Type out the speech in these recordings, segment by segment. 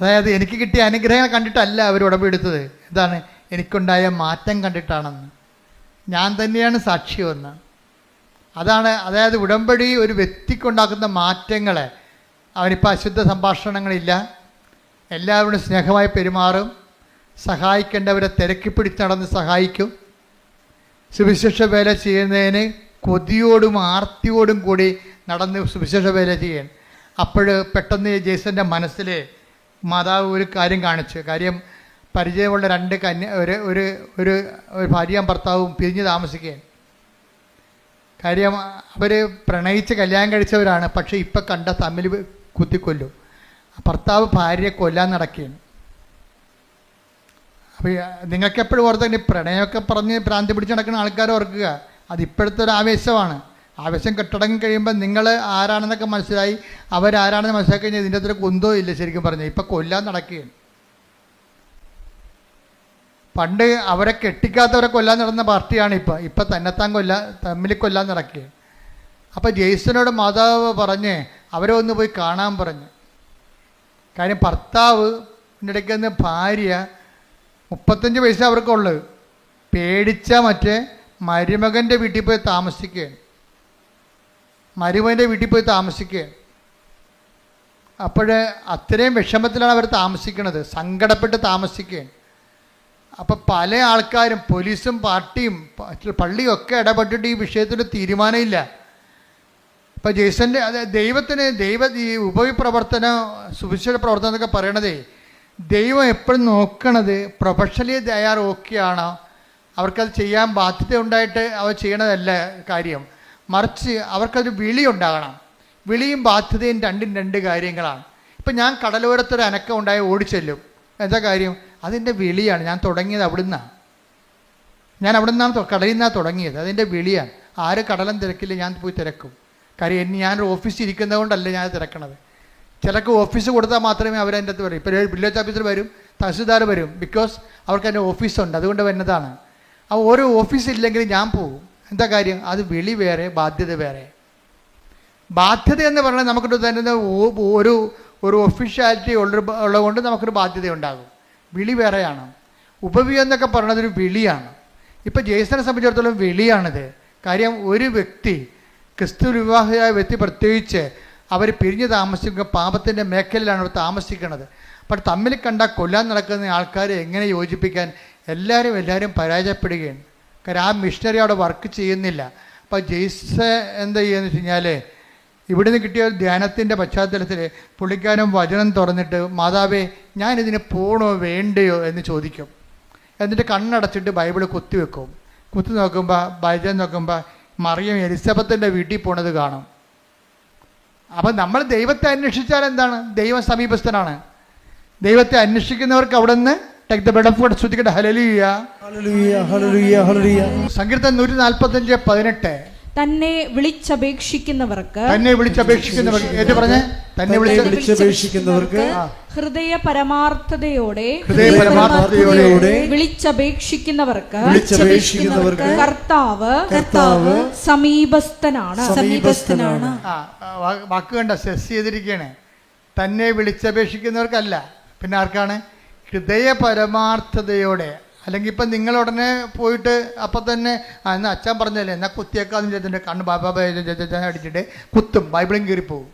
അതായത് എനിക്ക് കിട്ടിയ അനുഗ്രഹങ്ങൾ കണ്ടിട്ടല്ല അവർ ഉടമ്പെടുത്തത്. എന്താണ്? എനിക്കുണ്ടായ മാറ്റം കണ്ടിട്ടാണെന്ന്. ഞാൻ തന്നെയാണ് സാക്ഷിയെന്ന് അതാണ് അതായത് ഉടമ്പടി ഒരു വ്യക്തിക്കുണ്ടാക്കുന്ന മാറ്റങ്ങളെ. അവനിപ്പോൾ അശുദ്ധ സംഭാഷണങ്ങളില്ല. എല്ലാവരും സ്നേഹമായി പെരുമാറും. സഹായിക്കേണ്ടവരെ തിരക്കി പിടിച്ച് നടന്ന് സഹായിക്കും. സുവിശേഷ വേല ചെയ്യുന്നതിന് കൊതിയോടും ആർത്തിയോടും കൂടി നടന്ന് സുവിശേഷ വേല ചെയ്യാൻ അപ്പോൾ പെട്ടെന്ന് ജേസന്റെ മനസ്സിൽ മാതാവ് ഒരു കാര്യം കാണിച്ചു. കാര്യം പരിചയമുള്ള രണ്ട് കന്യ ഒരു ഒരു ഒരു ഒരു ഭാര്യയും ഭർത്താവും പിരിഞ്ഞ് താമസിക്കുകയാണ്. കാര്യം അവർ പ്രണയിച്ച് കല്യാണം കഴിച്ചവരാണ്. പക്ഷേ ഇപ്പം കണ്ട തമ്മിൽ കുത്തിക്കൊല്ലു. ഭർത്താവ് ഭാര്യയെ കൊല്ലാൻ നടക്കുകയാണ്. അപ്പോൾ നിങ്ങൾക്ക് എപ്പോഴും ഓർത്തന്നെ പ്രണയമൊക്കെ പറഞ്ഞ് ഭ്രാന്തി പിടിച്ച് നടക്കുന്ന ആൾക്കാർ ഓർക്കുക. അത് ഇപ്പോഴത്തെ ഒരു ആവേശമാണ്. ആവേശം കെട്ടടങ്ങി കഴിയുമ്പോൾ നിങ്ങൾ ആരാണെന്നൊക്കെ മനസ്സിലായി. അവരാരാണെന്ന് മനസ്സിലാക്കി കഴിഞ്ഞാൽ ഇതിന്റെ അത്ര കുന്തോ ഇല്ല ശരിക്കും പറഞ്ഞു. ഇപ്പം കൊല്ലാൻ നടക്കുകയാണ്. പണ്ട് അവരെ കെട്ടിക്കാത്തവരെ കൊല്ലാൻ നടന്ന പാർട്ടിയാണ് ഇപ്പം. ഇപ്പം തന്നെത്താൻ കൊല്ലാൻ തമ്മിൽ കൊല്ലാൻ നടക്കുകയാണ്. അപ്പം ജെയ്സനോട് മാതാവ് പറഞ്ഞ് അവരെ ഒന്ന് പോയി കാണാൻ പറഞ്ഞു. കാര്യം ഭർത്താവ് ഇടയ്ക്ക് നിന്ന് ഭാര്യ മുപ്പത്തഞ്ച് പൈസ അവർക്കുള്ളത് പേടിച്ച മറ്റേ മരുമകന്റെ വീട്ടിൽ പോയി താമസിക്കുകയാണ്. മരുമകന്റെ വീട്ടിൽ പോയി താമസിക്കുകയാണ്. അപ്പോൾ അത്രയും വിഷമത്തിലാണ് അവർ താമസിക്കുന്നത്. സങ്കടപ്പെട്ട് താമസിക്കുകയാണ്. അപ്പം പല ആൾക്കാരും പോലീസും പാർട്ടിയും പള്ളിയൊക്കെ പള്ളിയും ഒക്കെ ഇടപെട്ടിട്ട് ഈ വിഷയത്തിൽ തീരുമാനമില്ല. ഇപ്പം ജേസന്റെ അത് ദൈവത്തിന് ദൈവ ഈ ഉപവിപ്രവർത്തനം സുവിശേഷ പ്രവർത്തനം എന്നൊക്കെ പറയണതേ ദൈവം എപ്പോഴും നോക്കണത് പ്രൊഫഷണലി തയ്യാർ ഓക്കെയാണോ? അവർക്കത് ചെയ്യാൻ ബാധ്യത ഉണ്ടായിട്ട് അവർ ചെയ്യണതല്ല കാര്യം. മറിച്ച് അവർക്കൊരു വിളി ഉണ്ടാകണം വിളിയും ബാധ്യതയും രണ്ടും രണ്ട് കാര്യങ്ങളാണ്. ഇപ്പം ഞാൻ കടലോരത്തൊരു അനക്കം ഉണ്ടായി ഓടിച്ചെല്ലും. എന്താ കാര്യം? അതിന്റെ വിളിയാണ്. ഞാൻ തുടങ്ങിയത് അവിടുന്നാണ് ഞാൻ അവിടെ നിന്നാണ് കടലിൽ നിന്നാണ് തുടങ്ങിയത്. അതിന്റെ വിളിയാണ്. ആര് കടലം തിരക്കില്ല ഞാൻ പോയി തിരക്കും. കാര്യം എന്നെ ഞാനൊരു ഓഫീസിൽ ഇരിക്കുന്നത് കൊണ്ടല്ല ഞാൻ തിരക്കണത്. ചിലക്ക് ഓഫീസ് കൊടുത്താൽ മാത്രമേ അവർ അതിന്റെ അകത്ത് വരും ഇപ്പോൾ വില്ലേജ് ഓഫീസർ വരും തഹസിൽദാർ വരും ബിക്കോസ് അവർക്ക് അതിന്റെ ഓഫീസുണ്ട്. അതുകൊണ്ട് വരുന്നതാണ് ആ ഓരോ ഓഫീസ് ഇല്ലെങ്കിൽ ഞാൻ പോകും എന്താ കാര്യം? അത് വിളി വേറെ ബാധ്യത വേറെ. ബാധ്യത എന്ന് പറഞ്ഞാൽ നമുക്കൊരു തന്നെ ഒരു ഒരു ഒഫീഷ്യാലിറ്റി ഉള്ള ഉള്ളതുകൊണ്ട് നമുക്കൊരു ബാധ്യത ഉണ്ടാകും. വിളി വേറെയാണ്. ഉപവി എന്നൊക്കെ പറയുന്നത് ഒരു വിളിയാണ്. ഇപ്പം ജെയ്സനെ സംബന്ധിച്ചിടത്തോളം വിളിയാണിത്. കാര്യം ഒരു വ്യക്തി ക്രിസ്തു വിവാഹിയായ വ്യക്തി പ്രത്യേകിച്ച് അവർ പിരിഞ്ഞ് താമസിക്കുക പാപത്തിന്റെ മേഖലയിലാണ് അവർ താമസിക്കുന്നത്. അപ്പോൾ തമ്മിൽ കണ്ട കൊല്ലാൻ നടക്കുന്ന ആൾക്കാരെ എങ്ങനെ യോജിപ്പിക്കാൻ എല്ലാവരും എല്ലാവരും പരാജയപ്പെടുകയാണ്. കാര്യം ആ മിഷണറി അവിടെ വർക്ക് ചെയ്യുന്നില്ല. അപ്പോൾ ജെയ്സ് എന്താ ചെയ്യുന്നു വെച്ച് കഴിഞ്ഞാൽ ഇവിടുന്ന് കിട്ടിയ ധ്യാനത്തിന്റെ പശ്ചാത്തലത്തിൽ പുള്ളിക്കാരൻ വചനം തുറന്നിട്ട് മാതാവേ ഞാനിതിന് പോണോ വേണ്ടയോ? എന്ന് ചോദിക്കും. എന്നിട്ട് കണ്ണടച്ചിട്ട് ബൈബിൾ കുത്തിവെക്കും കുത്തി നോക്കുമ്പോൾ ബൈബിൾ നോക്കുമ്പോൾ മറിയം എലിസബത്തിന്റെ വീട്ടിൽ പോണത് കാണും. അപ്പം നമ്മൾ ദൈവത്തെ അന്വേഷിച്ചാൽ എന്താണ്? ദൈവം സമീപസ്ഥനാണ്. ദൈവത്തെ അന്വേഷിക്കുന്നവർക്ക് അവിടെ നിന്ന് take the bed of God ശ്രുതിക്കട്ടെ ഹലലിയ സങ്കീർത്തൻ നൂറ്റി നാൽപ്പത്തഞ്ച് പതിനെട്ട്. തന്നെ വിളിച്ചപേക്ഷിക്കുന്നവർക്ക് തന്നെ വിളിച്ചപേക്ഷിക്കുന്നവർക്ക് ഏറ്റു പറഞ്ഞേ? തന്നെ വിളിച്ചപേക്ഷിക്കുന്നവർക്ക് ഹൃദയ പരമാർത്ഥതയോടെ ഹൃദയ പരമാർത്ഥതയോടെ വിളിച്ചപേക്ഷിക്കുന്നവർക്ക് വിളിച്ചപേക്ഷിക്കുന്നവർക്ക് കർത്താവ് കർത്താവ് സമീപസ്ഥനാണ്. സമീപസ്ഥനാണ്. വാക്ക് കണ്ട സെസ് ചെയ്തിരിക്കുകയാണ് തന്നെ വിളിച്ചപേക്ഷിക്കുന്നവർക്കല്ല. പിന്നെ ആർക്കാണ്? ഹൃദയ പരമാർത്ഥതയോടെ അല്ലെങ്കിൽ ഇപ്പം നിങ്ങൾ ഉടനെ പോയിട്ട് അപ്പം തന്നെ ആ എന്നാൽ അച്ഛൻ പറഞ്ഞല്ലേ എന്നാൽ കുത്തിയേക്കാന്ന് ചോദിച്ചിട്ട് കണ്ണ് ബാബാ അടിച്ചിട്ട് കുത്തും ബൈബിളും കീറിപ്പോവും.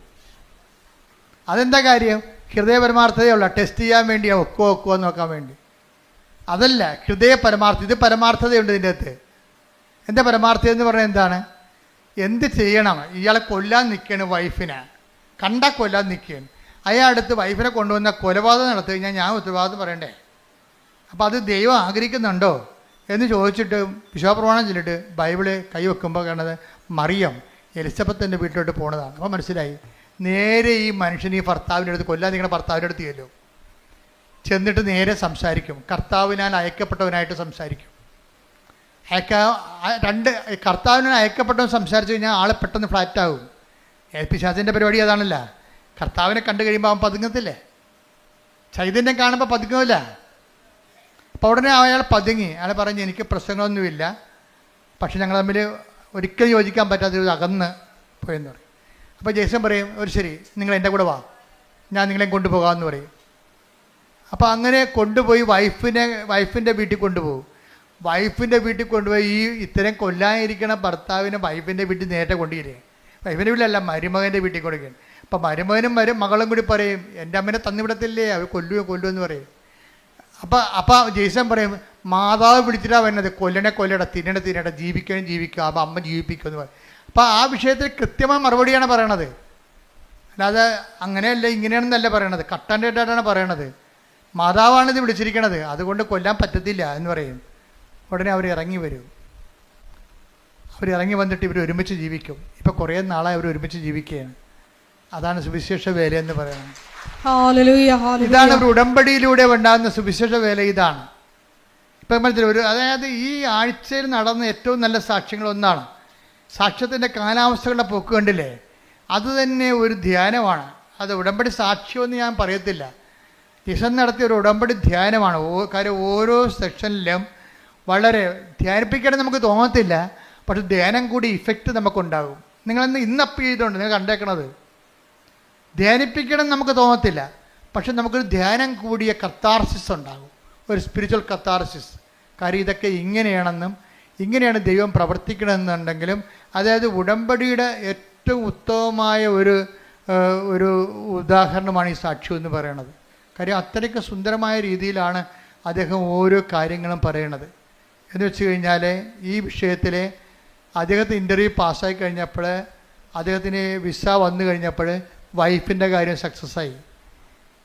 അതെന്താ കാര്യം? ഹൃദയ പരമാർത്ഥതയുള്ള ടെസ്റ്റ് ചെയ്യാൻ വേണ്ടിയാ ഒക്കോ ഒക്കോ നോക്കാൻ വേണ്ടി. അതല്ല ഹൃദയ പരമാർത്ഥ ഇത് പരമാർത്ഥതയുണ്ട് ഇതിന്റെ അകത്ത്. എന്റെ പരമാർത്ഥത എന്ന് പറഞ്ഞാൽ എന്താണ്? എന്ത് ചെയ്യണം? ഇയാളെ കൊല്ലാൻ നിൽക്കുകയാണ് വൈഫിനെ. കണ്ട കൊല്ലാൻ നിൽക്കുകയാണ്. അയാളടുത്ത് വൈഫിനെ കൊണ്ടുവന്ന കൊലപാതകം നടത്തി കഴിഞ്ഞാൽ ഞാൻ ഉത്തരവാദിത്വം പറയണ്ടേ? അപ്പോൾ അത് ദൈവം ആഗ്രഹിക്കുന്നുണ്ടോ എന്ന് ചോദിച്ചിട്ട് വിശ്വാപ്രമാണം ചൊല്ലിട്ട് ബൈബിൾ കൈവെക്കുമ്പോൾ കാണുന്നത് മറിയം എലിസബത്തിന്റെ വീട്ടിലോട്ട് പോണതാണ്. അപ്പോൾ മനസ്സിലായി? നേരെ ഈ മനുഷ്യൻ ഈ ഭർത്താവിന്റെ അടുത്ത് കൊല്ലാൻ നിങ്ങളുടെ ഭർത്താവിന്റെ അടുത്ത് ചെല്ലും. ചെന്നിട്ട് നേരെ സംസാരിക്കും. കർത്താവിനാൽ അയക്കപ്പെട്ടവനായിട്ട് സംസാരിക്കും. അയക്ക രണ്ട് കർത്താവിനാൽ അയക്കപ്പെട്ടവൻ സംസാരിച്ചു കഴിഞ്ഞാൽ ആളെ പെട്ടെന്ന് ഫ്ലാറ്റ് ഫ്ലാറ്റാകും പിശാചിന്റെ പരിപാടി അതാണല്ല. കർത്താവിനെ കണ്ടു കഴിയുമ്പോൾ അവൻ പതുങ്ങത്തില്ലേ? ചൈതന്യം കാണുമ്പോൾ പതുങ്ങുമില്ല അപ്പോൾ ഉടനെ അയാൾ പതുങ്ങി. അയാൾ പറഞ്ഞു എനിക്ക് പ്രശ്നങ്ങളൊന്നുമില്ല. പക്ഷെ ഞങ്ങൾ തമ്മിൽ ഒരിക്കലും യോജിക്കാൻ പറ്റാത്ത ഒരു അകന്ന് പോയെന്ന് പറയും. അപ്പോൾ ജേസൻ പറയും ഒരു ശരി നിങ്ങൾ എന്റെ കൂടെ വാ. ഞാൻ നിങ്ങളെ കൊണ്ടുപോകാമെന്ന് പറയും. അപ്പോൾ അങ്ങനെ കൊണ്ടുപോയി വൈഫിനെ വൈഫിന്റെ വീട്ടിൽ കൊണ്ടുപോകും. വൈഫിന്റെ വീട്ടിൽ കൊണ്ടുപോയി ഈ ഇത്തരം കൊല്ലാനിരിക്കണ ഭർത്താവിനെ വൈഫിന്റെ വീട്ടിൽ നേരത്തെ കൊണ്ടുവരിക വൈഫിന്റെ വീട്ടിലല്ല മരുമകന്റെ വീട്ടിൽ കൊടുക്കുകയാണ്. അപ്പം മരുമകനും വരും മകളും കൂടി പറയും എന്റെ അമ്മനെ തന്നിവിടത്തില്ലേ? അവർ കൊല്ലുവോ കൊല്ലുമെന്ന് പറയും. അപ്പം അപ്പം ജെയ്സൺ പറയും മാതാവ് പിടിച്ചിട്ടാ വരുന്നത്. കൊല്ലനെ കൊല്ലട തിന്നണ തിന്നട ജീവിക്കണം ജീവിക്കുക. അപ്പം അമ്മ ജീവിപ്പിക്കുന്നു പറയും. അപ്പം ആ വിഷയത്തിൽ കൃത്യമായ മറുപടിയാണ് പറയണത്. അല്ലാതെ അങ്ങനെയല്ല ഇങ്ങനെയാണെന്നല്ല പറയണത്. കട്ടന്റെ പറയണത്. മാതാവാണ് ഇത് വിളിച്ചിരിക്കണത്. അതുകൊണ്ട് കൊല്ലാൻ പറ്റത്തില്ല എന്ന് പറയും. ഉടനെ അവർ ഇറങ്ങി വരും. അവർ ഇറങ്ങി വന്നിട്ട് ഇവർ ഒരുമിച്ച് ജീവിക്കും. ഇപ്പം കുറേ നാളായി അവർ ഒരുമിച്ച് ജീവിക്കുകയാണ്. അതാണ് സുവിശേഷ വേല എന്ന് പറയുന്നത്. ഇതാണ് ഒരു ഉടമ്പടിയിലൂടെ ഉണ്ടാകുന്ന സുവിശേഷ വേല ഇതാണ്. ഇപ്പം മനസ്സിൽ ഒരു അതായത് ഈ ആഴ്ചയിൽ നടന്ന ഏറ്റവും നല്ല സാക്ഷ്യങ്ങൾ ഒന്നാണ്. സാക്ഷ്യത്തിന്റെ കാലാവസ്ഥകളുടെ പോക്ക് കണ്ടില്ലേ? അത് തന്നെ ഒരു ധ്യാനമാണ്. അത് ഉടമ്പടി സാക്ഷ്യമെന്ന് ഞാൻ പറയത്തില്ല. ടിഷൻ നടത്തിയ ഒരു ഉടമ്പടി ധ്യാനമാണ്. ഓ കാര്യം ഓരോ സെക്ഷനിലും വളരെ ധ്യാനിപ്പിക്കണം നമുക്ക് തോന്നത്തില്ല. പക്ഷെ ധ്യാനം കൂടി ഇഫക്റ്റ് നമുക്കുണ്ടാകും. നിങ്ങളെന്ന് ഇന്ന് അപ്പ് ചെയ്തുകൊണ്ട് നിങ്ങൾ കണ്ടേക്കണത്. ധ്യാനിപ്പിക്കണം നമുക്ക് തോന്നത്തില്ല. പക്ഷെ നമുക്കൊരു ധ്യാനം കൂടിയ കത്താർസിസ് ഉണ്ടാകും. ഒരു സ്പിരിച്വൽ കത്താർസിസ് കാര്യം ഇതൊക്കെ ഇങ്ങനെയാണെന്നും ഇങ്ങനെയാണ് ദൈവം പ്രവർത്തിക്കണമെന്നുണ്ടെങ്കിലും അതായത് ഉടമ്പടിയുടെ ഏറ്റവും ഉത്തമമായ ഒരു ഒരു ഉദാഹരണമാണ് ഈ സാക്ഷ്യം എന്ന് പറയണത്. കാര്യം അത്രയ്ക്ക് സുന്ദരമായ രീതിയിലാണ് അദ്ദേഹം ഓരോ കാര്യങ്ങളും പറയണത്. എന്ന് വെച്ച് കഴിഞ്ഞാൽ ഈ വിഷയത്തിൽ അദ്ദേഹത്തെ ഇന്റർവ്യൂ പാസ്സായി കഴിഞ്ഞപ്പോൾ അദ്ദേഹത്തിന് വിസ വന്നു കഴിഞ്ഞപ്പോൾ വൈഫിന്റെ കാര്യം സക്സസ് ആയി.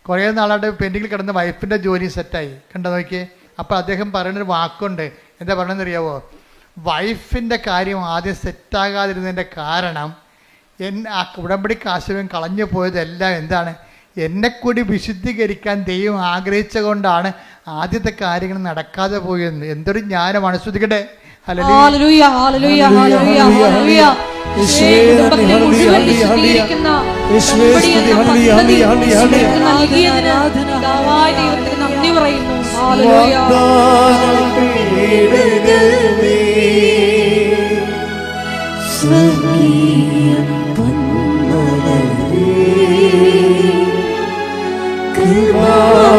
കുറേ നാളായിട്ട് പെൻഡിങ്ങിൽ കിടന്ന വൈഫിന്റെ ജോലി സെറ്റായി കണ്ടോ നോക്കിയേ? അപ്പോൾ അദ്ദേഹം പറയുന്നൊരു വാക്കുണ്ട്. എന്താ പറയണമെന്ന് അറിയാവോ വൈഫിന്റെ കാര്യം ആദ്യം സെറ്റാകാതിരുന്നതിന്റെ കാരണം എൻ ആ ഉടമ്പടി കാശുവൻ കളഞ്ഞു പോയതെല്ലാം എന്താണ്? എന്നെ കൂടി വിശുദ്ധീകരിക്കാൻ ദൈവം ആഗ്രഹിച്ചുകൊണ്ടാണ് ആദ്യത്തെ കാര്യങ്ങൾ നടക്കാതെ പോയെന്ന്. എന്തൊരു ജ്ഞാനമാണ്. ശ്രദ്ധിക്കട്ടെ ഹല്ലേലൂയ. നന്ദി, പറയുന്നു.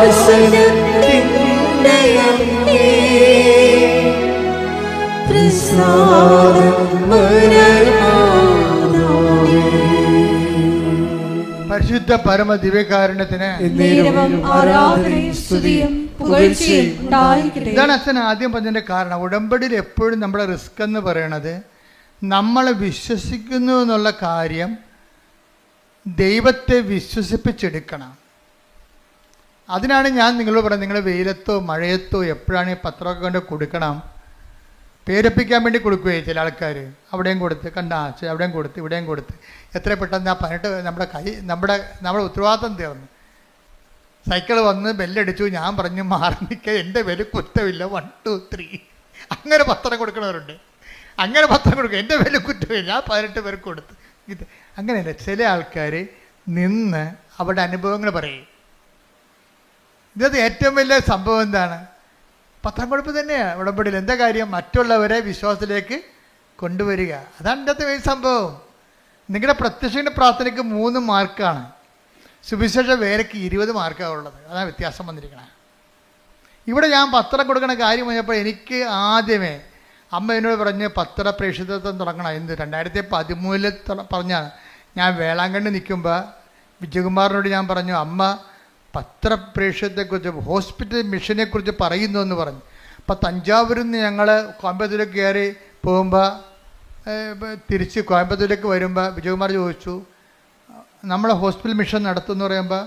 കൃപാസനത്തിന്റെ. പ്രസാദം. പരിശുദ്ധ പരമ ദിവ്യകാരുണ്യത്തിന് പുകഴ്ചയും ഇതാണ് അച്ഛൻ ആദ്യം പറഞ്ഞതിന്റെ കാരണം. ഉടമ്പടിയിൽ എപ്പോഴും നമ്മുടെ റിസ്ക് എന്ന് പറയണത് നമ്മൾ വിശ്വസിക്കുന്നു എന്നുള്ള കാര്യം ദൈവത്തെ വിശ്വസിപ്പിച്ചെടുക്കണം. അതിനാണ് ഞാൻ നിങ്ങളോട് പറയുന്നത് നിങ്ങൾ വെയിലത്തോ മഴയത്തോ എപ്പോഴാണ് ഈ പത്രമൊക്കെ കൊണ്ട് കൊടുക്കണം. പേരപ്പിക്കാൻ വേണ്ടി കൊടുക്കുകയും ചില ആൾക്കാർ അവിടെയും കൊടുത്ത് കണ്ട ആ, ചെ- അവിടെയും കൊടുത്ത് ഇവിടെയും കൊടുത്ത്. എത്ര പെട്ടെന്ന് ആ പതിനെട്ട് നമ്മുടെ കൈ നമ്മുടെ നമ്മുടെ ഉത്തരവാദിത്തം തീർന്നു. സൈക്കിൾ വന്ന് ബെല്ലടിച്ചു. ഞാൻ പറഞ്ഞു മാറി നിൽക്കുക എന്റെ പേര് കുറ്റമില്ല. വൺ ടു ത്രീ അങ്ങനെ പത്രം കൊടുക്കണവരുണ്ട് അങ്ങനെ പത്രം കൊടുക്കും. എന്റെ പേര് കുറ്റമില്ല. ഞാൻ പതിനെട്ട് പേർക്ക് കൊടുത്ത്. ഇത് അങ്ങനെയല്ല. ചില ആൾക്കാർ നിന്ന് അവരുടെ അനുഭവങ്ങൾ പറയും. ഇതത് ഏറ്റവും വലിയ സംഭവം എന്താണ്? പത്രം കൊടുപ്പ് തന്നെയാണ് ഉടമ്പടിയിൽ. എന്താ കാര്യം? മറ്റുള്ളവരെ വിശ്വാസത്തിലേക്ക് കൊണ്ടുവരിക. അതാണ് എന്റെ അകത്ത് സംഭവം. നിങ്ങളുടെ പ്രത്യക്ഷയുടെ പ്രാർത്ഥനയ്ക്ക് മൂന്ന് മാർക്കാണ്. സുവിശേഷ വേലയ്ക്ക് ഇരുപത് മാർക്കാണ് ഉള്ളത്. അതാണ് വ്യത്യാസം വന്നിരിക്കണേ. ഇവിടെ ഞാൻ പത്രം കൊടുക്കണ കാര്യം പറഞ്ഞപ്പോൾ എനിക്ക് ആദ്യമേ അമ്മ എന്നോട് പറഞ്ഞ് പത്ര പ്രേക്ഷിതത്വം തുടങ്ങണം. എന്ത്? രണ്ടായിരത്തി പതിമൂന്നിൽ പറഞ്ഞാണ് ഞാൻ വേളാങ്കണ്ണി നിൽക്കുമ്പോൾ വിജയകുമാറിനോട് ഞാൻ പറഞ്ഞു അമ്മ പത്ര പ്രേക്ഷിതത്തെക്കുറിച്ച് ഹോസ്പിറ്റൽ മിഷനെക്കുറിച്ച് പറയുന്നു എന്ന് പറഞ്ഞു. അപ്പം തഞ്ചാവൂരിൽ നിന്ന് ഞങ്ങൾ കോയമ്പത്തൂരിലേക്ക് കയറി പോകുമ്പോൾ തിരിച്ച് കോയമ്പത്തൂരിലേക്ക് വരുമ്പോൾ വിജയകുമാർ ചോദിച്ചു നമ്മൾ ഹോസ്പിറ്റൽ മിഷൻ നടത്തുമെന്ന് പറയുമ്പോൾ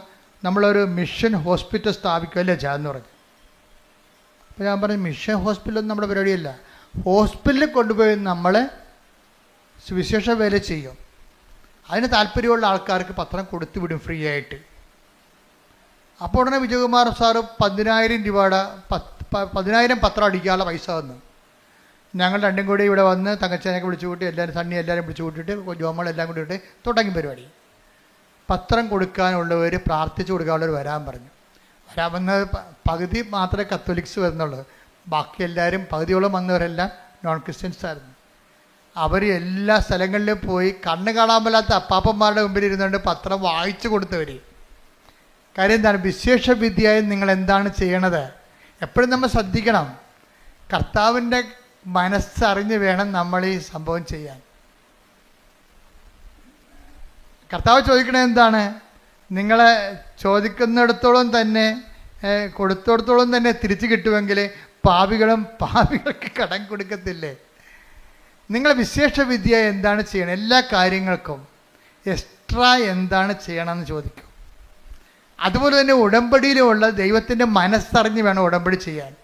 നമ്മളൊരു മിഷൻ ഹോസ്പിറ്റൽ സ്ഥാപിക്കുകയല്ലേ ചെയ്യാന്ന് പറഞ്ഞു. അപ്പോൾ ഞാൻ പറഞ്ഞു മിഷൻ ഹോസ്പിറ്റലൊന്നും നമ്മുടെ പരിപാടിയല്ല. ഹോസ്പിറ്റലിൽ കൊണ്ടുപോയി നമ്മൾ സുവിശേഷ വേല ചെയ്യും. അതിന് താല്പര്യമുള്ള ആൾക്കാർക്ക് പത്രം കൊടുത്തു വിടും ഫ്രീ ആയിട്ട് അപ്പോൾ ഉടനെ വിജയകുമാർ സാറ് പതിനായിരം രൂപയുടെ പതിനായിരം പത്രം അടിക്കാനുള്ള പൈസ വന്നു ഞങ്ങൾ രണ്ടും കൂടി ഇവിടെ വന്ന് തങ്കച്ചനൊക്കെ വിളിച്ചു കൂട്ടി എല്ലാവരും സണ്ണി എല്ലാവരും വിളിച്ചു കൂട്ടിയിട്ട് ജോമളെല്ലാം കൂടി ഇട്ട് തുടങ്ങി പരിപാടി. പത്രം കൊടുക്കാനുള്ളവർ പ്രാർത്ഥിച്ചു കൊടുക്കാനുള്ളവർ വരാൻ പറഞ്ഞു. വരാൻ വന്നത് പകുതി മാത്രമേ കത്തോലിക്സ് വരുന്നുള്ളൂ. ബാക്കി എല്ലാവരും പകുതിയോളം വന്നവരെല്ലാം നോൺ ക്രിസ്ത്യൻസ് ആയിരുന്നു. അവർ എല്ലാ സ്ഥലങ്ങളിലും പോയി കണ്ണ് കാണാൻ പറ്റാത്ത അപ്പാപ്പന്മാരുടെ മുമ്പിൽ ഇരുന്നുകൊണ്ട് പത്രം വായിച്ചു കൊടുത്തവർ കാര്യം എന്താണ്? വിശേഷ വിദ്യയായി നിങ്ങൾ എന്താണ് ചെയ്യണത്? എപ്പോഴും നമ്മൾ ശ്രദ്ധിക്കണം. കർത്താവിന്റെ മനസ്സറിഞ്ഞ് വേണം നമ്മൾ ഈ സംഭവം ചെയ്യാൻ. കർത്താവ് ചോദിക്കണത് എന്താണ്? നിങ്ങളെ ചോദിക്കുന്നിടത്തോളം തന്നെ കൊടുത്തോടത്തോളം തന്നെ തിരിച്ചു കിട്ടുമെങ്കിൽ പാപികളും പാവികൾക്ക് കടം കൊടുക്കത്തില്ലേ? നിങ്ങൾ വിശേഷ വിദ്യ എന്താണ് ചെയ്യണം എല്ലാ കാര്യങ്ങൾക്കും എക്സ്ട്രാ എന്താണ് ചെയ്യണമെന്ന് ചോദിക്കും. അതുപോലെ തന്നെ ഉടമ്പടിയിലുള്ള ദൈവത്തിന്റെ മനസ്സറിഞ്ഞ് വേണം ഉടമ്പടി ചെയ്യാൻ.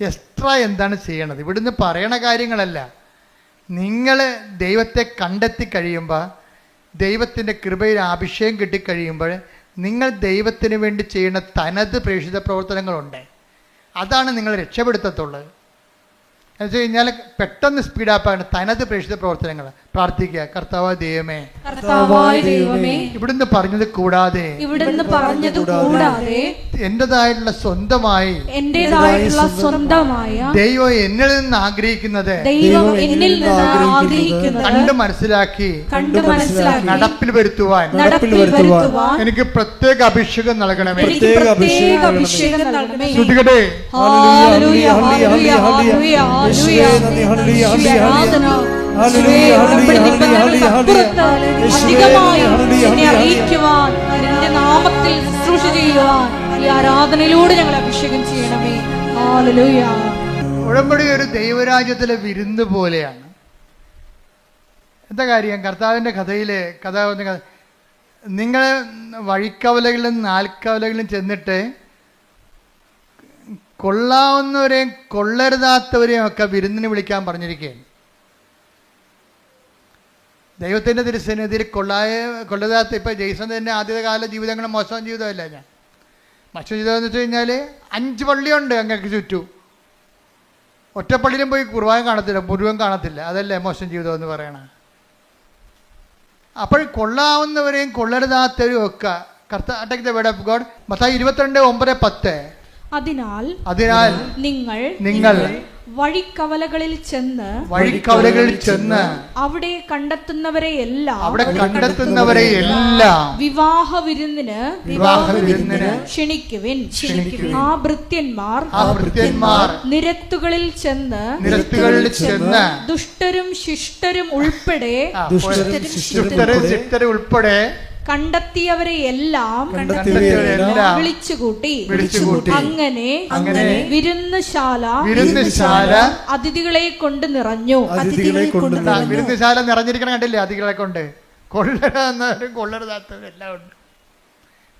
എക്സ്ട്രാ എന്താണ് ചെയ്യണത്? ഇവിടുന്ന് പറയണ കാര്യങ്ങളല്ല. നിങ്ങൾ ദൈവത്തെ കണ്ടെത്തി കഴിയുമ്പോൾ ദൈവത്തിന്റെ കൃപയിൽ അഭിഷേകം കിട്ടിക്കഴിയുമ്പോൾ നിങ്ങൾ ദൈവത്തിന് വേണ്ടി ചെയ്യുന്ന തനത് പ്രേക്ഷിത പ്രവർത്തനങ്ങളുണ്ട്. അതാണ് നിങ്ങൾ രക്ഷപ്പെടുത്തത്തുള്ളത്. എന്ന് വെച്ച് കഴിഞ്ഞാൽ പെട്ടെന്ന് സ്പീഡാപ്പാണ് തനത് പ്രേക്ഷിത പ്രവർത്തനങ്ങൾ. പ്രാർത്ഥിക്കുക. കർത്താവ് ദൈവമേ കർത്താവായ ദൈവമേ ഇവിടുന്ന് പറഞ്ഞത് കൂടാതെ ഇവിടുന്ന് പറഞ്ഞത് കൂടാതെ എന്റേതായിട്ടുള്ള സ്വന്തമായി എന്റേതായിട്ടുള്ള സ്വന്തമായ ദൈവം എന്നിൽ നിന്ന് ആഗ്രഹിക്കുന്നത് ദൈവം എന്നിൽ നിന്ന് ആഗ്രഹിക്കുന്നത് കണ്ട് മനസ്സിലാക്കി കണ്ട് മനസ്സിലാക്കി നടപ്പിൽ വരുത്തുവാൻ നടപ്പിൽ വരുത്തുവാൻ എനിക്ക് പ്രത്യേക അഭിഷേകം നൽകണമേ. പ്രത്യേക അഭിഷേകം നൽകണമേ. ശ്രുതികടേ. ഹല്ലേലൂയ, ഹല്ലേലൂയ, ഹല്ലേലൂയ, ഹല്ലേലൂയ. യേശുവേ, അറിയിക്കുവാൻ നിന്റെ നാമത്തിൽ ശുശ്രൂഷ ചെയ്യുവാൻ ഈ ആരാധനയിലൂടെ ഞങ്ങൾ അഭിഷേകം ചെയ്യണമേ. ഉടമ്പടി ഒരു ദൈവരാജ്യത്തിലെ വിരുന്ന് പോലെയാണ്. എന്താ കാര്യം? കർത്താവിന്റെ കഥയിലെ കഥ നിങ്ങൾ വഴിക്കവലകളിലും നാൽക്കവലകളിലും ചെന്നിട്ട് കൊള്ളാവുന്നവരെയും കൊള്ളരുതാത്തവരെയും ഒക്കെ വിരുന്നിന് വിളിക്കാൻ പറഞ്ഞിരിക്കുകയാണ്. ദൈവത്തിന്റെ തിരുസന്നിധിയിൽ കൊള്ളായ കൊള്ളതാത്ത ഇപ്പം ജെയ്സൺ തന്നെ ആദ്യത്തെ കാല ജീവിതങ്ങൾ മോശം ജീവിതമല്ല ഞാൻ? മോശം ജീവിതം എന്ന് വെച്ച് കഴിഞ്ഞാൽ അഞ്ച് പള്ളിയുണ്ട് അങ്ങക്ക് ചുറ്റും. ഒറ്റപ്പള്ളിയിലും പോയി കുർബാന കാണത്തില്ല മുഴുവൻ കാണത്തില്ല. അതല്ലേ മോശം ജീവിതം എന്ന് പറയണ. അപ്പോൾ കൊള്ളാവുന്നവരെയും കൊള്ളരുതാത്തവരും ഒക്കെ കർത്താട്ടക്ക് the word of God Mathai ഇരുപത്തിരണ്ട് ഒമ്പത് പത്ത്. അതിനാൽ അതിനാൽ നിങ്ങൾ നിങ്ങൾ വഴിക്കവലകളിൽ ചെന്ന് വഴിക്കവലകളിൽ ചെന്ന് അവിടെ കണ്ടെത്തുന്നവരെ എല്ലാം അവിടെ കണ്ടെത്തുന്നവരെ എല്ലാം വിവാഹ വിരുന്നിന് വിവാഹ വിരുന്നിന് ക്ഷണിക്കുവിൻ ക്ഷണിക്കുവിൻ. ആ ഭൃത്യന്മാർ ആ ഭൃത്യന്മാർ നിരത്തുകളിൽ ചെന്ന് നിരത്തുകളിൽ ചെന്ന് ദുഷ്ടരും ശിഷ്ടരും ഉൾപ്പെടെ ദുഷ്ടരും ശിഷ്ടരും ഉൾപ്പെടെ കണ്ടെത്തിയവരെ എല്ലാം കണ്ടെത്തിയവരെല്ലാം വിളിച്ചുകൂട്ടി. വിളിച്ചുകൂട്ടി. അങ്ങനെ അങ്ങനെ വിരുന്നുശാല വിരുന്നുശാല അതിഥികളെ കൊണ്ട് നിറഞ്ഞു. അതിഥികളെ കൊണ്ട് വിരുന്നുശാല നിറഞ്ഞിരിക്കണം കണ്ടില്ലേ അതിഥികളെ കൊണ്ട്? കൊള്ളരുതാത്തവരും കൊള്ളരുതാത്തവരും എല്ലാം ഉണ്ട്.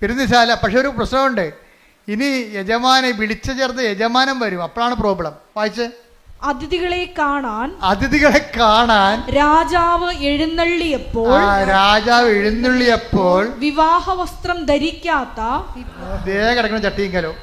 വിരുന്നുശാല പക്ഷെ ഒരു പ്രശ്നമുണ്ട്. ഇനി യജമാനെ വിളിച്ചു ചേർത്ത് യജമാനം വരും. അപ്പോഴാണ് പ്രോബ്ലം. വായിച്ച്? അതിഥികളെ കാണാൻ അതിഥികളെ കാണാൻ രാജാവ് എഴുന്നള്ളിയപ്പോൾ രാജാവ് എഴുന്നള്ളിയപ്പോൾ വിവാഹ വസ്ത്രം ധരിക്കാത്ത കിടക്കണം കിടക്കുന്ന ചട്ടിങ്കലോ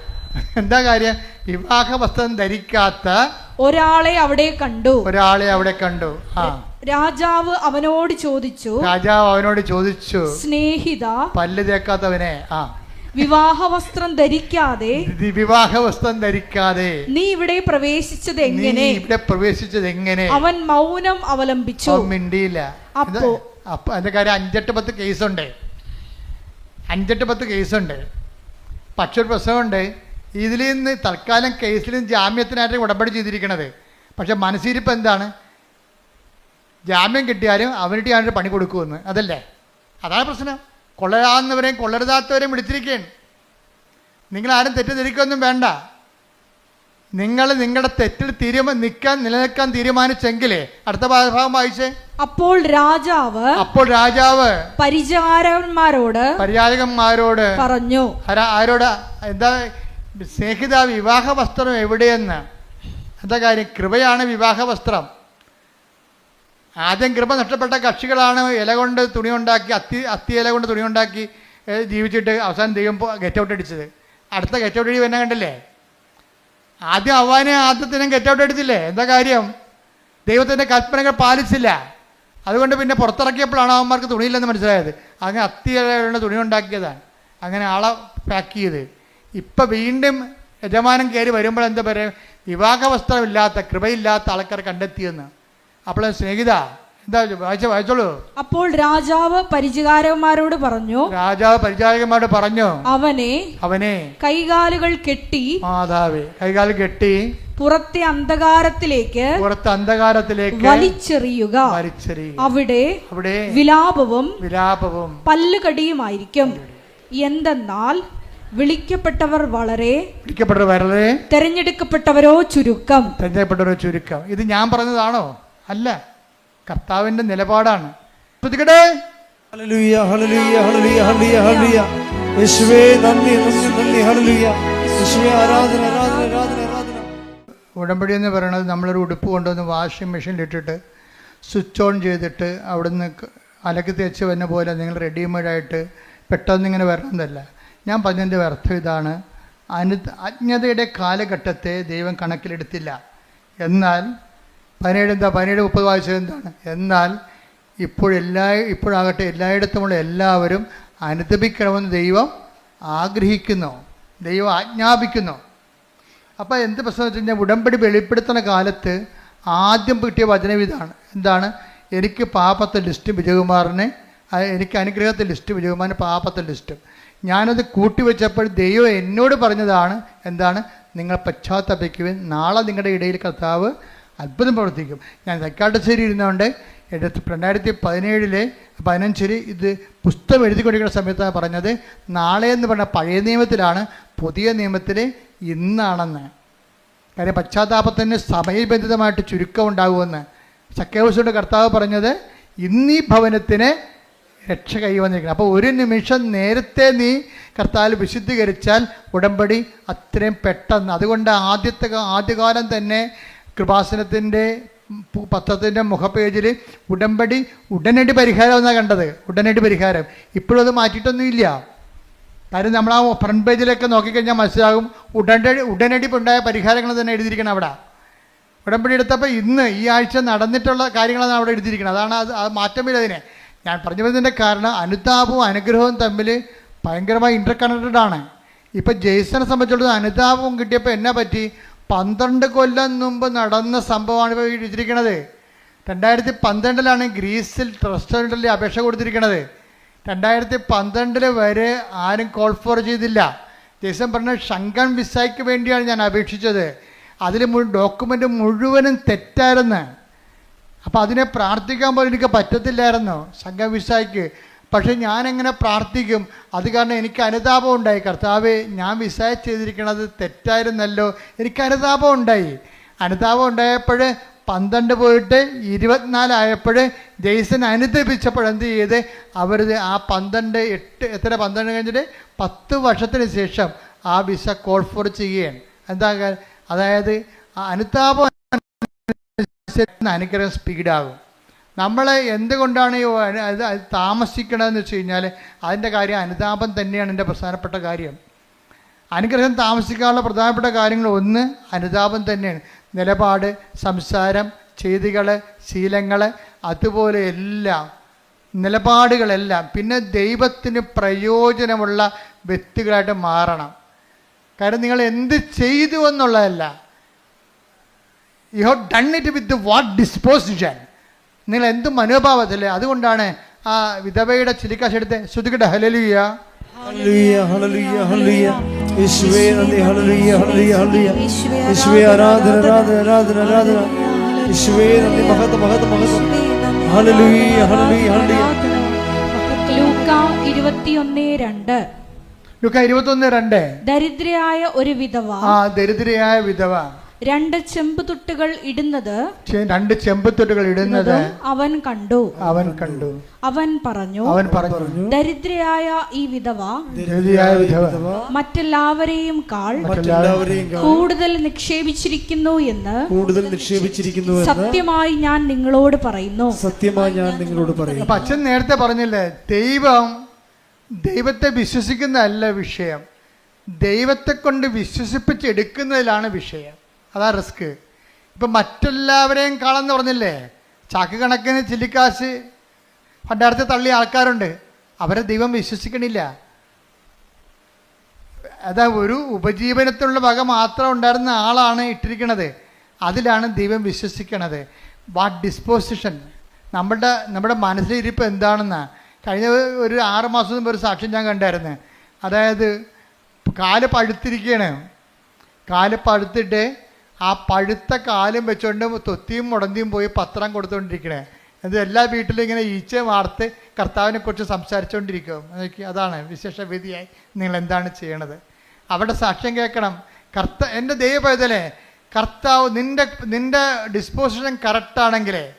എന്താ കാര്യം? വിവാഹ വസ്ത്രം ധരിക്കാത്ത ഒരാളെ അവിടെ കണ്ടു. ഒരാളെ അവിടെ കണ്ടു. ആ. രാജാവ് അവനോട് ചോദിച്ചു രാജാവ് അവനോട് ചോദിച്ചു സ്നേഹിത പല്ല് തേക്കാത്തവനെ. ആ. വിവാഹ വസ്ത്രം ധരിക്കാതെ വിവാഹ വസ്ത്രം ധരിക്കാതെ നീ ഇവിടെ പ്രവേശിച്ചത് എങ്ങനെ? ഇവിടെ പ്രവേശിച്ചത് എങ്ങനെ? അവൻ മൗനം അവലംബിച്ചു. മിണ്ടിയില്ല. അപ്പോ- അപ്പൊ അതിന്റെ കാര്യം അഞ്ചെട്ട് പത്ത് കേസുണ്ട്. അഞ്ചെട്ട് പത്ത് കേസുണ്ട്. പക്ഷെ ഒരു പ്രശ്നമുണ്ട്. ഇതിൽ നിന്ന് തൽക്കാലം കേസിൽ നിന്ന് ജാമ്യത്തിനായിട്ട് ഉടമ്പടി ചെയ്തിരിക്കണത്. പക്ഷെ മനസ്സിരിപ്പ് എന്താണ്? ജാമ്യം കിട്ടിയാലും അവനിട്ട് ഞാനൊരു പണി കൊടുക്കുമെന്ന്. അതല്ലേ? അതാണ് പ്രശ്നം. കൊള്ളരാവുന്നവരെയും കൊള്ളരുതാത്തവരെയും വിളിച്ചിരിക്കുകയാണ്. നിങ്ങൾ ആരും തെറ്റിദ്ധരിക്കൊന്നും വേണ്ട. നിങ്ങൾ നിങ്ങളുടെ തെറ്റിൽ തീരുമാ നിൽക്കാൻ നിലനിൽക്കാൻ തീരുമാനിച്ചെങ്കിലേ അടുത്ത ഭാഗം വായിച്ചേ. അപ്പോൾ രാജാവ് അപ്പോൾ രാജാവ് പരിചാരകന്മാരോട് പര്യാജകന്മാരോട് പറഞ്ഞു. ആരാ- ആരോട്? എന്താ? സ്നേഹിത വിവാഹ വസ്ത്രം എവിടെയെന്ന്. എന്താ കാര്യം? കൃപയാണ് വിവാഹ വസ്ത്രം. ആദ്യം കൃപ നഷ്ടപ്പെട്ട കക്ഷികളാണ് ഇല കൊണ്ട് തുണി ഉണ്ടാക്കി അത്തി അത്തി ഇല കൊണ്ട് തുണി ഉണ്ടാക്കി ജീവിച്ചിട്ട് അവസാനം ദൈവം ഗെറ്റ് ഔട്ട് അടിച്ചത്. അടുത്ത ഗെറ്റ് ഔട്ട് അടി തന്നെ കണ്ടില്ലേ? ആദ്യം അവനെ ആദ്യത്തിനും ഗെറ്റ് ഔട്ട് അടിച്ചില്ലേ? എന്താ കാര്യം? ദൈവത്തിന്റെ കൽപ്പനകൾ പാലിച്ചില്ല. അതുകൊണ്ട് പിന്നെ പുറത്തിറക്കിയപ്പോഴാണ് അവന്മാർക്ക് തുണിയില്ലെന്ന് മനസ്സിലായത്. അങ്ങനെ അത്തി ഇല കൊണ്ട് തുണി ഉണ്ടാക്കിയതാണ് അങ്ങനെ ആളെ പാക്ക് ചെയ്ത്. ഇപ്പം വീണ്ടും യജമാനം കയറി വരുമ്പോൾ എന്താ പറയുക വിവാഹ വസ്ത്രമില്ലാത്ത കൃപയില്ലാത്ത ആൾക്കാർ കണ്ടെത്തിയെന്ന്. അപ്പോൾ സ്നേഹിത എന്താ വായിച്ച വായിച്ചോളൂ. അപ്പോൾ രാജാവ് പരിചകാരന്മാരോട് പറഞ്ഞു രാജാവ് പരിചാരകന്മാരോട് പറഞ്ഞു അവനെ അവനെ കൈകാലുകൾ കെട്ടി മാതാവേ കൈകാലുകൾ കെട്ടി പുറത്തെ അന്ധകാരത്തിലേക്ക് പുറത്തെ അന്ധകാരത്തിലേക്ക് വലിച്ചെറിയുക. അവിടെ അവിടെ വിലാപവും വിലാപവും പല്ലുകടിയുമായിരിക്കും. എന്തെന്നാൽ വിളിക്കപ്പെട്ടവർ വളരെ വിളിക്കപ്പെട്ടവർ വളരെ തെരഞ്ഞെടുക്കപ്പെട്ടവരോ ചുരുക്കം. തെരഞ്ഞെടുക്കപ്പെട്ടവരോ ചുരുക്കം. ഇത് ഞാൻ പറഞ്ഞതാണോ? അല്ല കർത്താവിന്റെ നിലപാടാണ്. ശ്രദ്ധിക്കട്ടെ. ഉടമ്പടി എന്ന് പറയുന്നത് നമ്മളൊരു ഉടുപ്പ് കൊണ്ടുവന്ന് വാഷിംഗ് മെഷീനിലിട്ടിട്ട് സ്വിച്ച് ഓൺ ചെയ്തിട്ട് അവിടുന്ന് അലക്കി തേച്ച് വന്ന പോലെ നിങ്ങൾ റെഡിമെയ്ഡായിട്ട് പെട്ടെന്ന് ഇങ്ങനെ വരണമെന്നല്ല. ഞാൻ പറഞ്ഞതിന്റെ അർത്ഥം ഇതാണ്. അനു അജ്ഞതയുടെ കാലഘട്ടത്തെ ദൈവം കണക്കിലെടുത്തില്ല. എന്നാൽ പതിനേഴ് എന്താ? പതിനേഴ് മുപ്പത് വായിച്ചത് എന്താണ്? എന്നാൽ ഇപ്പോഴെല്ലാ ഇപ്പോഴാകട്ടെ എല്ലായിടത്തുമുള്ള എല്ലാവരും അനുദപിക്കണമെന്ന് ദൈവം ആഗ്രഹിക്കുന്നു. ദൈവം ആജ്ഞാപിക്കുന്നു. അപ്പോൾ എന്ത് പ്രശ്നം വെച്ച് കഴിഞ്ഞാൽ ഉടമ്പടി വെളിപ്പെടുത്തുന്ന കാലത്ത് ആദ്യം കിട്ടിയ വചനം ഇതാണ്. എന്താണ്? എനിക്ക് പാപത്തെ ലിസ്റ്റ് വിജയകുമാറിനെ എനിക്ക് അനുഗ്രഹത്തെ ലിസ്റ്റ് വിജയകുമാറിന് പാപത്തെ ലിസ്റ്റും. ഞാനത് കൂട്ടിവെച്ചപ്പോൾ ദൈവം എന്നോട് പറഞ്ഞതാണ് എന്താണ്? നിങ്ങൾ പശ്ചാത്തപിക്കുവിൻ. നാളെ നിങ്ങളുടെ ഇടയിൽ കർത്താവ് അത്ഭുതം പ്രവർത്തിക്കും. ഞാൻ തക്കാട്ടശ്ശേരി ഇരുന്നുകൊണ്ട് എടുത്ത് രണ്ടായിരത്തി പതിനേഴിലെ പതിനഞ്ചിൽ ഇത് പുസ്തകം എഴുതിക്കൊണ്ടിരിക്കുന്ന സമയത്താണ് പറഞ്ഞത് നാളെ എന്ന് പറഞ്ഞ പഴയ നിയമത്തിലാണ് പുതിയ നിയമത്തിൽ ഇന്നാണെന്ന്. കാര്യം പശ്ചാത്താപത്തിന് സമയബന്ധിതമായിട്ട് ചുരുക്കം ഉണ്ടാകുമെന്ന് ചക്കേവസുടെ കർത്താവ് പറഞ്ഞത് ഇന്നീ ഭവനത്തിന് രക്ഷ കൈവന്നിരിക്കണം അപ്പോൾ ഒരു നിമിഷം നേരത്തെ നീ കർത്താൽ വിശുദ്ധീകരിച്ചാൽ ഉടമ്പടി അത്രയും പെട്ടെന്ന്. അതുകൊണ്ട് ആദ്യത്തെ ആദ്യകാലം തന്നെ കൃപാസനത്തിന്റെ പത്രത്തിന്റെ മുഖപേജിൽ ഉടമ്പടി ഉടനടി പരിഹാരം എന്നാണ് കണ്ടത്. ഉടനടി പരിഹാരം. ഇപ്പോഴും അത് മാറ്റിയിട്ടൊന്നുമില്ല. കാര്യം നമ്മൾ ആ ഫ്രണ്ട് പേജിലൊക്കെ നോക്കിക്കഴിഞ്ഞാൽ മനസ്സിലാകും ഉടനടി ഉടനടി ഉണ്ടായ പരിഹാരങ്ങൾ തന്നെ എഴുതിയിരിക്കണം അവിടെ. ഉടമ്പടി എടുത്തപ്പോൾ ഇന്ന് ഈ ആഴ്ച നടന്നിട്ടുള്ള കാര്യങ്ങളാണ് അവിടെ എഴുതിയിരിക്കുന്നത് അതാണ് അത് അത് മാറ്റമില്ല അതിനെ. ഞാൻ പറഞ്ഞു വരുന്നതിന്റെ കാരണം അനുതാപവും അനുഗ്രഹവും തമ്മിൽ ഭയങ്കരമായി ഇന്റർ കണക്റ്റഡ് ആണ്. ഇപ്പം ജെയ്സനെ സംബന്ധിച്ചിടത്തോളം അനുതാപവും കിട്ടിയപ്പോൾ എന്നെ പറ്റി? പന്ത്രണ്ട് കൊല്ലം മുമ്പ് നടന്ന സംഭവമാണ് ഇപ്പോൾ എഴുതിയിരിക്കുന്നത് രണ്ടായിരത്തി പന്ത്രണ്ടിലാണ് ഗ്രീസിൽ റെസ്റ്റോറന്റിൽ അപേക്ഷ കൊടുത്തിരിക്കുന്നത്. രണ്ടായിരത്തി പന്ത്രണ്ടിൽ വരെ ആരും കോൾ ഫോർ ചെയ്തില്ല. ജയ്സൺ പറഞ്ഞ ശങ്കൻ വിസയ്ക്ക് വേണ്ടിയാണ് ഞാൻ അപേക്ഷിച്ചത്. അതിൽ ഡോക്യുമെന്റ് മുഴുവനും തെറ്റായിരുന്നു. അപ്പോൾ അതിനെ പ്രാർത്ഥിക്കാൻ പോലും എനിക്ക് പറ്റത്തില്ലായിരുന്നു ശങ്കൻ വിസയ്ക്ക്. പക്ഷെ ഞാനെങ്ങനെ പ്രാർത്ഥിക്കും? അത് കാരണം എനിക്ക് അനുതാപം ഉണ്ടായി. കർത്താവെ ഞാൻ വിസായ ചെയ്തിരിക്കണത് തെറ്റായിരുന്നല്ലോ. എനിക്ക് അനുതാപം ഉണ്ടായി. അനുതാപം ഉണ്ടായപ്പോൾ പന്ത്രണ്ട് പോയിട്ട് ഇരുപത്തിനാലായപ്പോൾ ജെയ്സൺ അനുദപിച്ചപ്പോൾ എന്ത് ചെയ്ത്? അവർ ആ പന്ത്രണ്ട് എട്ട് എത്ര പന്ത്രണ്ട് കഴിഞ്ഞിട്ട്? പത്ത് വർഷത്തിന് ശേഷം ആ വിസ കോൾ ഫോർ ചെയ്യുകയാണ്. എന്താ അതായത് ആ അനുതാപം അനുഗ്രഹം സ്പീഡാകും നമ്മൾ എന്തുകൊണ്ടാണ് അത് താമസിക്കണതെന്ന് വെച്ച് കഴിഞ്ഞാൽ അതിന്റെ കാര്യം അനുതാപം തന്നെയാണ് എന്റെ പ്രധാനപ്പെട്ട കാര്യം. അനുഗ്രഹം താമസിക്കാനുള്ള പ്രധാനപ്പെട്ട കാര്യങ്ങൾ ഒന്ന് അനുതാപം തന്നെയാണ്. നിലപാട് സംസാരം ചെയ്തികൾ ശീലങ്ങൾ അതുപോലെ എല്ലാം നിലപാടുകളെല്ലാം. പിന്നെ ദൈവത്തിന് പ്രയോജനമുള്ള വ്യക്തികളായിട്ട് മാറണം. കാരണം നിങ്ങൾ എന്ത് ചെയ്തു എന്നുള്ളതല്ല. You have done it with what disposition നിങ്ങൾ എന്ത് മനോഭാവത്തില്ലേ അതുകൊണ്ടാണ് ആ വിധവയുടെ ചിരിക്കാശ് എടുത്ത് ശ്രുതിക്കട്ടെ ഹലലിയ ആരാധന ആരാധന ആരാധന ആരാധന നന്ദി. ലൂക്ക ഇരുപത്തിയൊന്ന് രണ്ട്. ലുക്ക രണ്ട്. ദരിദ്രയായ ഒരു വിധവ. ആ ദരിദ്രയായ വിധവ. രണ്ട് ചെമ്പുതുട്ടുകൾ ഇടുന്നത് രണ്ട് ചെമ്പുതുട്ടുകൾ ഇടുന്നത് അവൻ കണ്ടു. അവൻ കണ്ടു. അവൻ പറഞ്ഞു അവൻ പറഞ്ഞു ദരിദ്രയായ ഈ വിധവ ദരിദ്രയായ വിധവ മറ്റെല്ലാവരെയും കാൾ കൂടുതൽ നിക്ഷേപിച്ചിരിക്കുന്നു എന്ന് കൂടുതൽ നിക്ഷേപിച്ചിരിക്കുന്നു എന്ന് സത്യമായി ഞാൻ നിങ്ങളോട് പറയുന്നു. സത്യമായി ഞാൻ നിങ്ങളോട് പറയുന്നു. അച്ഛൻ നേരത്തെ പറഞ്ഞില്ലേ ദൈവം ദൈവത്തെ വിശ്വസിക്കുന്നതല്ല വിഷയം. ദൈവത്തെ കൊണ്ട് വിശ്വസിപ്പിച്ചെടുക്കുന്നതിലാണ് വിഷയം. അതാ റിസ്ക്. ഇപ്പം മറ്റെല്ലാവരെയും കളന്ന് പറഞ്ഞില്ലേ? ചാക്ക് കണക്കിന് ചില്ലിക്കാശ്. പണ്ടാരത്തെ തള്ളിയ ആൾക്കാരുണ്ട്. അവരെ ദൈവം വിശ്വസിക്കണില്ല. അതാ ഒരു ഉപജീവനത്തിനുള്ള വക മാത്രം ഉണ്ടായിരുന്ന ആളാണ് ഇട്ടിരിക്കുന്നത് അതിലാണ് ദൈവം വിശ്വസിക്കണത്. വാട്ട് ഡിസ്പോസിഷൻ നമ്മുടെ നമ്മുടെ മനസ്സിലിരിപ്പ് എന്താണെന്ന്? കഴിഞ്ഞ ഒരു ആറ് മാസം മുമ്പ് ഒരു സാക്ഷ്യം ഞാൻ കണ്ടായിരുന്നു. അതായത് കാൽ പഴുത്തിരിക്കുകയാണ് കാൽ പഴുത്തിട്ട് ആ പഴുത്ത കാലും വെച്ചുകൊണ്ട് തൊത്തിയും മുടന്തിയും പോയി പത്രം കൊടുത്തുകൊണ്ടിരിക്കണേ അത് എല്ലാ വീട്ടിലും ഇങ്ങനെ ഈച്ച വാർത്ത് കർത്താവിനെ കുറിച്ച് സംസാരിച്ചുകൊണ്ടിരിക്കും അതാണ് വിശേഷ വിധിയായി നിങ്ങൾ എന്താണ് ചെയ്യണത്. അവിടെ സാക്ഷ്യം കേൾക്കണം. കർത്ത എന്റെ ദൈവപൈതലേ കർത്താവ് നിന്റെ നിന്റെ ഡിസ്പോസിഷൻ കറക്റ്റാണെങ്കിലേ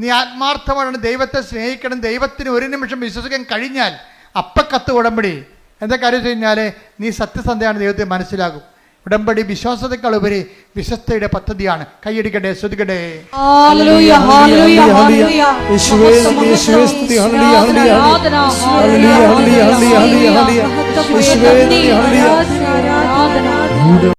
നീ ആത്മാർത്ഥമാണ് ദൈവത്തെ സ്നേഹിക്കണം ദൈവത്തിന് ഒരു നിമിഷം വിശ്വസിക്കാൻ കഴിഞ്ഞാൽ അപ്പക്കത്ത് ഉടമ്പടി. എന്താ കാര്യം വെച്ച് കഴിഞ്ഞാൽ നീ സത്യസന്ധയാണ് ദൈവത്തെ മനസ്സിലാകും. ഉടമ്പടി വിശ്വാസത്തെക്കാൾ ഉപരി വിശ്വസ്തയുടെ പദ്ധതിയാണ്. കൈയടിക്കട്ടെ ശ്രദ്ധിക്കട്ടെ. ആരാധന.